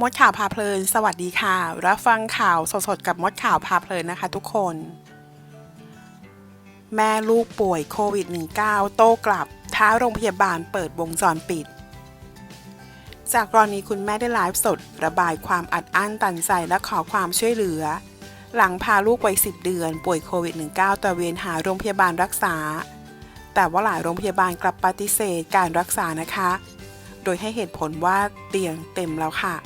มดข่าวพาเพลิน สวัสดีค่ะ รับฟังข่าวสดๆ กับมดข่าวพาเพลินนะคะทุกคน แม่ลูกป่วยโควิด -19 โต้กลับ ท้าโรงพยาบาลเปิดวงจรปิด จากกรณีคุณแม่ได้ไลฟ์สด ระบายความอัดอั้นตันใจและขอความช่วยเหลือ หลังพาลูกวัย 10 เดือน ป่วยโควิด -19 ตระเวนหาโรงพยาบาลรักษา แต่ว่าหลายโรงพยาบาลกลับปฏิเสธการรักษานะคะ โดยให้เหตุผลว่าเตียงเต็มแล้วค่ะ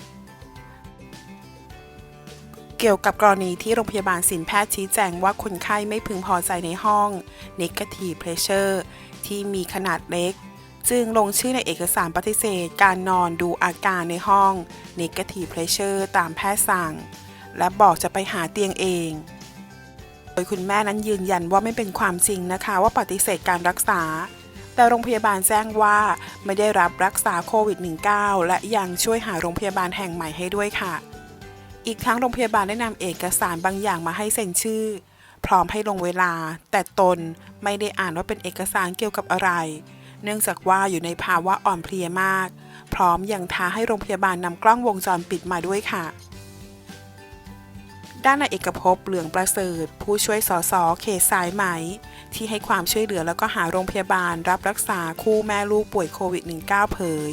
เกี่ยวกับกรณีที่โรงพยาบาลสินแพทย์ชี้แจงว่าคนไข้ไม่พึงพอใจในห้อง negative pressure ที่มีขนาดเล็ก จึงลงชื่อในเอกสารปฏิเสธ การนอนดูอาการในห้อง negative pressure ตามแพทย์สั่ง และบอกจะไปหาเตียงเอง โดยคุณแม่นั้นยืนยันว่าไม่เป็นความจริงนะคะว่าปฏิเสธการรักษา แต่โรงพยาบาลแจ้งว่าไม่ได้รับรักษาโควิด -19 และยังช่วยหาโรงพยาบาลแห่งใหม่ให้ด้วยค่ะ อีกทั้งโรงพยาบาลได้นำเอกสารบางอย่างมาให้เซ็นชื่อ พร้อมให้ลงเวลา แต่ตนไม่ได้อ่านว่าเป็นเอกสารเกี่ยวกับอะไร เนื่องจากว่าอยู่ในภาวะอ่อนเพลียมาก พร้อมยังท้าให้โรงพยาบาลนำกล้องวงจรปิดมาด้วยค่ะ ด้านนายเอกภพเหลืองประเสริฐ ผู้ช่วยสสเขตสายไหม ที่ให้ความช่วยเหลือแล้วก็หาโรงพยาบาลรับรักษาคู่แม่ลูกป่วยโควิด -19 เผย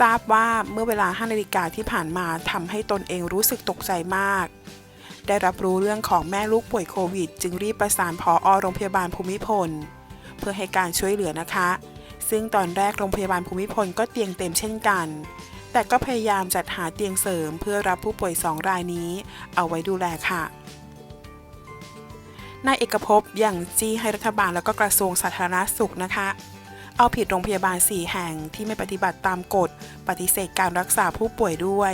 ทราบว่าเมื่อเวลา5นาฬิกาที่ผ่านมาทำให้ตนเองรู้สึกตกใจมาก ได้รับรู้เรื่องของแม่ลูกป่วยโควิด จึงรีบประสานพออโรงพยาบาลภูมิพล เพื่อให้การช่วยเหลือนะคะ ซึ่งตอนแรกโรงพยาบาลภูมิพลก็เตียงเต็มเช่นกัน แต่ก็พยายามจัดหาเตียงเสริมเพื่อรับผู้ป่วย2รายนี้ เอาไว้ดูแลค่ะนายเอกภพยังจี้ให้รัฐบาลแล้วก็กระทรวงสาธารณสุขนะคะ เอาผิดโรงพยาบาล 4 แห่งที่ไม่ปฏิบัติตามกฎ ปฏิเสธการรักษาผู้ป่วยด้วย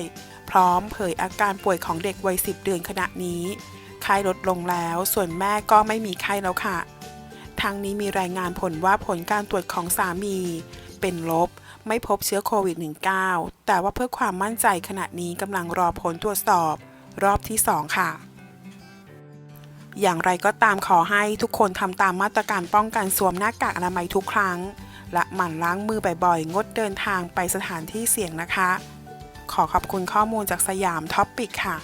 พร้อมเผยอาการป่วยของเด็กวัย 10 เดือนขณะนี้ไข้ลดลงแล้ว ส่วนแม่ก็ไม่มีไข้แล้วค่ะทั้งนี้มีรายงานผลว่าผลการตรวจของสามี เป็นลบ ไม่พบเชื้อโควิด -19 แต่ว่าเพื่อความมั่นใจขณะนี้กำลังรอผลตรวจสอบ รอบที่ 2 ค่ะอย่างไรก็ตามขอให้ทุกคนทำตามมาตรการป้องกันสวมหน้ากากอนามัยทุกครั้ง และหมั่นล้างมือบ่อยๆ งดเดินทางไปสถานที่เสี่ยงนะคะ ขอขอบคุณข้อมูลจากสยามท็อปปิกค่ะ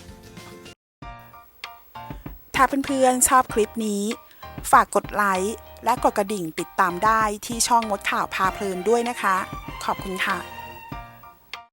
ถ้าเพื่อนๆชอบคลิปนี้ ฝากกดไลค์และกดกระดิ่งติดตามได้ที่ช่องมดข่าวพาเพลินด้วยนะคะ ขอบคุณค่ะ